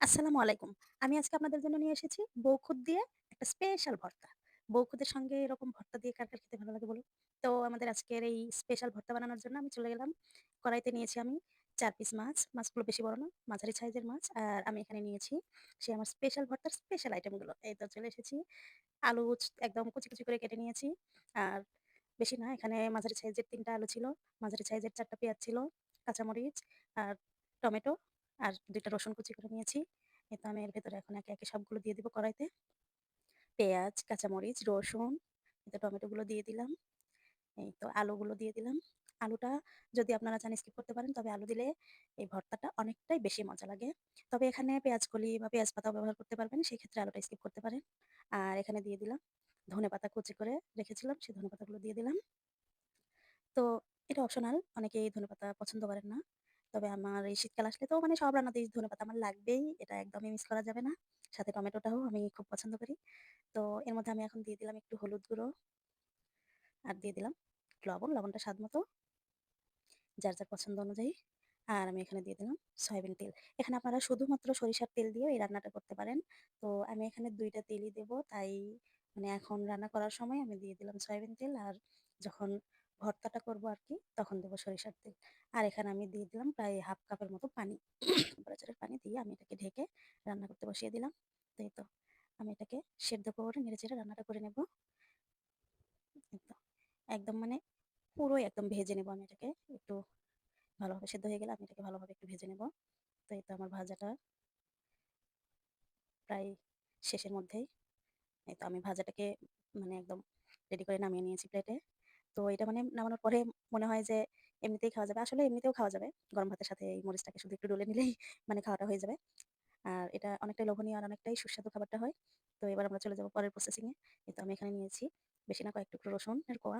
আসসালামু আলাইকুম। আমি আজকে আপনাদের জন্য নিয়ে এসেছি বউখুদ দিয়ে একটা স্পেশাল ভর্তা। বৌখুদের সঙ্গে এরকম ভর্তা দিয়ে কার, কার খেতে ভালো লাগে বলুন? তো আমাদের আজকের এই স্পেশাল ভর্তা বানানোর জন্য আমি চলে গেলাম। কড়াইতে নিয়েছি আমি চার পিস মাছ। মাছগুলো বেশি বড় না, মাঝারি সাইজের মাছ। আর আমি এখানে নিয়েছি সে আমার স্পেশাল ভর্তার স্পেশাল আইটেমগুলো। এই তো চলে এসেছি। আলু একদম কুচি, কুচি করে কেটে নিয়েছি। আর বেশি না, এখানে মাঝারি সাইজের ৩ টা আলু ছিল, মাঝারি সাইজের ৪ টা পেঁয়াজ ছিল, কাঁচামরিচ আর টমেটো আর ২ টা রসুন কুচি করে নিয়েছি। এই তো আমি এর ভেতরে এখন একে, একে সবগুলো দিয়ে দিব কড়াইতে। পেঁয়াজ, কাঁচামরিচ, রসুন, এই তো টমেটোগুলো দিয়ে দিলাম। এই তো আলুগুলো দিয়ে দিলাম। আলুটা যদি আপনারা চান স্কিপ করতে পারেন, তবে আলু দিলে এই ভর্তাটা অনেকটাই বেশি মজা লাগে। তবে এখানে পেঁয়াজ কলি বা পেঁয়াজ পাতাও ব্যবহার করতে পারবেন, সেক্ষেত্রে আলুটা স্কিপ করতে পারেন। আর এখানে দিয়ে দিলাম ধনেপাতা কুচি করে রেখেছিলাম, সেই ধনেপাতাগুলো দিয়ে দিলাম। তো এটা অপশনাল, অনেকেই ধনেপাতা পছন্দ করেন না। তবে আমার এই শীতকাল আসলে তো মানে সব রান্নাতেই ধনেপাতা আমার লাগবেই। এটা একদমই মিস করা যাবে না। সাথে টমেটোটাও আমি খুব পছন্দ করি। তো এর মধ্যে আমি এখন দিয়ে দিলাম একটু হলুদ গুঁড়ো আর দিয়ে দিলাম লবণ, লবণটা স্বাদ মতো যার, যার পছন্দ অনুযায়ী। আর আমি এখানে দিয়ে দিলাম সয়াবিন তেল। এখানে আপনারা শুধুমাত্র সরিষার তেল দিয়েও এই রান্নাটা করতে পারেন। তো আমি এখানে দুইটা তেলই দেব। তাই মানে এখন রান্না করার সময় আমি দিয়ে দিলাম সয়াবিন তেল আর যখন ভর্তাটা করব আরকি, তখন দেবো সরিষার তেল। আর এখানে আমি দিয়ে দিলাম প্রায় ১/২ কাপের মতো পানি। বড় পানি দিয়ে আমি এটাকে ঢেকে রান্না করতে বসিয়ে দিলাম। তো এই তো, আমি এটাকে সেদ্ধ করে নেড়েচেড়ে রান্নাটা করে নেব। একদম মানে পুরোই একদম ভেজে নেব আমি এটাকে। একটু ভালোভাবে সেদ্ধ হয়ে গেলে আমি এটাকে ভালোভাবে একটু ভেজে নেব। তো এই তো আমার ভাজাটা প্রায় শেষের মধ্যেই। এই তো আমি ভাজাটাকে মানে একদম রেডি করে নামিয়ে নিয়েছি প্লেটে। তো এটা মানে নামানোর পরে মনে হয় যে এমনিতেই খাওয়া যাবে। আসলে এমনিতেও খাওয়া যাবে। গরম ভাতের সাথে এই মরিচটাকে শুধু একটু ডলে নিলেই মানে খাওয়াটা হয়ে যাবে। আর এটা অনেকটাই লোভনীয় আর অনেকটাই সুস্বাদু খাবারটা হয়। তো এবার আমরা চলে যাব পরের প্রসেসিং এ। তো আমি এখানে নিয়েছি বেশি না কয়েক টুকরো রসুনের কোয়া।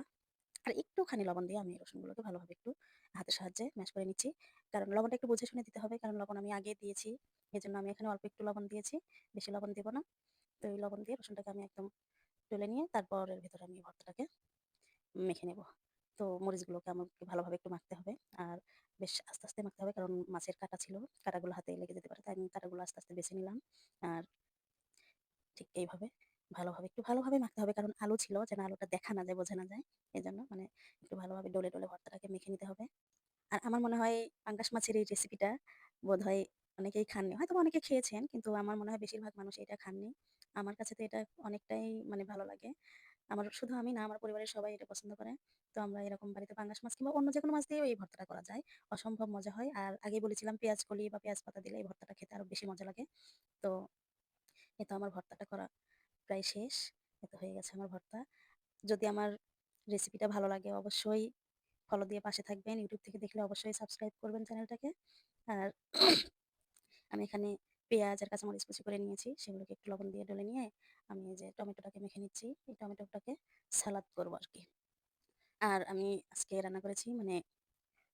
আর একটুখানি লবণ দিয়ে আমি রসুনগুলোকে ভালোভাবে একটু হাতের সাহায্যে ম্যাশ করে নিচ্ছি। কারণ লবণটা একটু বুঝে শুনে দিতে হবে। কারণ লবণ আমি আগে দিয়েছি। এই জন্য আমি এখানে অল্প একটু লবণ দিয়েছি। বেশি লবণ দিব না। তো এই লবণ দিয়ে রসুনটাকে আমি একদম তুলে নিয়ে তারপর এর ভেতরে আমি ভর্তাটাকে মেখে নেব। তো মরিচগুলোকে আমাকে ভালোভাবে একটু মাখতে হবে। আর বেশ আস্তে, আস্তে মাখতে হবে কারণ মাছের কাঁটা ছিল। কাঁটাগুলো হাতে লেগে যেতে পারে। তাই আমি কাঁটাগুলো আস্তে, আস্তে বেছে নিলাম। আর ঠিক এইভাবে ভালোভাবে একটু ভালোভাবে মাখতে হবে কারণ আলু ছিল যেন আলুটা দেখা না যায়, বোঝা না যায়। এই জন্য মানে একটু ভালোভাবে ডলে, ডলে ভর্তাটাকে মেখে নিতে হবে। আর আমার মনে হয় পাঙ্গাস মাছের এই রেসিপিটা বোধ হয় অনেকেই খাননি। হয়তো অনেকে খেয়েছেন কিন্তু আমার মনে হয় বেশিরভাগ মানুষ এটা খাননি। আমার কাছে তো এটা অনেকটাই মানে ভালো লাগে। আমার শুধু আমি না, আমার পরিবারের সবাই এটা পছন্দ করে। তো আমরা এরকম বাড়িতে পাঙ্গাস মাছ কিংবা অন্য যেকোনো মাছ দিয়েও এই ভর্তাটা করা যায়। অসম্ভব মজা হয়। আর আগে বলেছিলাম পেঁয়াজ কলি বা পেঁয়াজ পাতা দিলে এই ভর্তাটা খেতে আরও বেশি মজা লাগে। তো এই তো আমার ভর্তাটা করা প্রায় শেষ। এই তো হয়ে গেছে আমার ভর্তা। যদি আমার রেসিপিটা ভালো লাগে অবশ্যই ফলো দিয়ে পাশে থাকবেন। ইউটিউব থেকে দেখলে অবশ্যই সাবস্ক্রাইব করবেন চ্যানেলটাকে। আর আমি এখানে পেঁয়াজ আর কাঁচামরিচ কুচি করে নিয়েছি। সেগুলোকে একটু লবণ দিয়ে ডলে নিয়ে আমি যে টমেটোটাকে মেখে নিচ্ছি। এই টমেটোটাকে সালাদ আর কি আর আমি আজকে রান্না করেছি মানে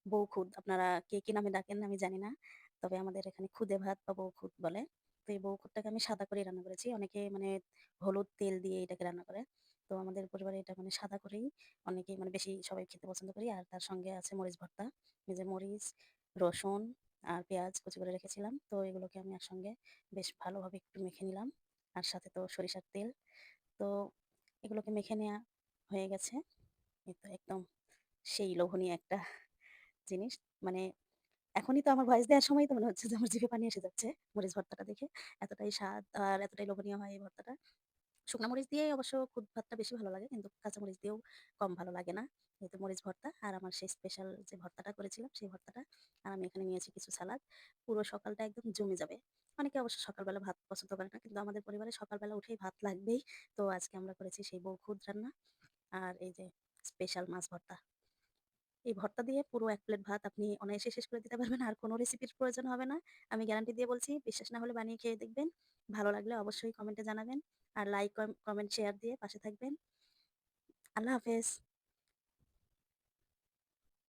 বউ খুদ আপনারা কে কি নামে ডাকেন আমি জানি না। তবে আমাদের এখানে খুদে ভাত বা বউ খুদ বলে। তো এই বউ খুদটাকে আমি সাদা করেই রান্না করেছি। অনেকে মানে হলুদ তেল দিয়ে এটাকে রান্না করে। তো আমাদের পরিবারে এটা মানে সাদা করেই অনেকেই মানে বেশি সবাই খেতে পছন্দ করি। আর তার সঙ্গে আছে মরিচ ভর্তা। যে মরিচ, রসুন আর পেঁয়াজ কুচি করে রেখেছিলাম। তো এগুলোকে আমি একসঙ্গে বেশ ভালোভাবে একটু মেখে নিলাম। আর সাথে তো সরিষার তেল। তো এগুলোকে মেখে নেওয়া হয়ে গেছে। তো একদম সেই লোভনীয় একটা জিনিস। মানে এখনই তো আমার ভয়েস দেওয়ার সময়ই তো মনে হচ্ছে যে আমার জিভে পানি এসে যাচ্ছে মরিচ ভর্তাটা দেখে। এতটাই স্বাদ আর এতটাই লোভনীয় হয় এই ভর্তাটা। শুকনা মরিচ দিয়ে অবশ্য খুদ ভাতটা বেশি ভালো লাগে। কিন্তু কাঁচা মরিচ দিয়েও কম ভালো লাগে না। যেহেতু মরিচ ভর্তা আর আমার সেই স্পেশাল যে ভর্তাটা করেছিলাম, সেই ভর্তাটা। আর আমি এখানে নিয়েছি কিছু সালাদ। পুরো সকালটা একদম জমে যাবে। অনেকে অবশ্য সকালবেলা ভাত পছন্দ করে না। কিন্তু আমাদের পরিবারে সকালবেলা উঠেই ভাত লাগবেই। তো আজকে আমরা করেছি সেই বউখুদ রান্না। আর এই যে স্পেশাল মাছ ভর্তা। এই ভর্তা দিয়ে পুরো এক প্লেট ভাত আপনি অনায়াসে শেষ করে দিতে পারবেন। আর কোনো রেসিপির প্রয়োজন হবে না। আমি গ্যারান্টি দিয়ে বলছি। বিশ্বাস না হলে বানিয়ে খেয়ে দেখবেন। ভালো লাগলে অবশ্যই কমেন্টে জানাবেন। আর লাইক, কমেন্ট, শেয়ার দিয়ে পাশে থাকবেন। আল্লাহ হাফেজ।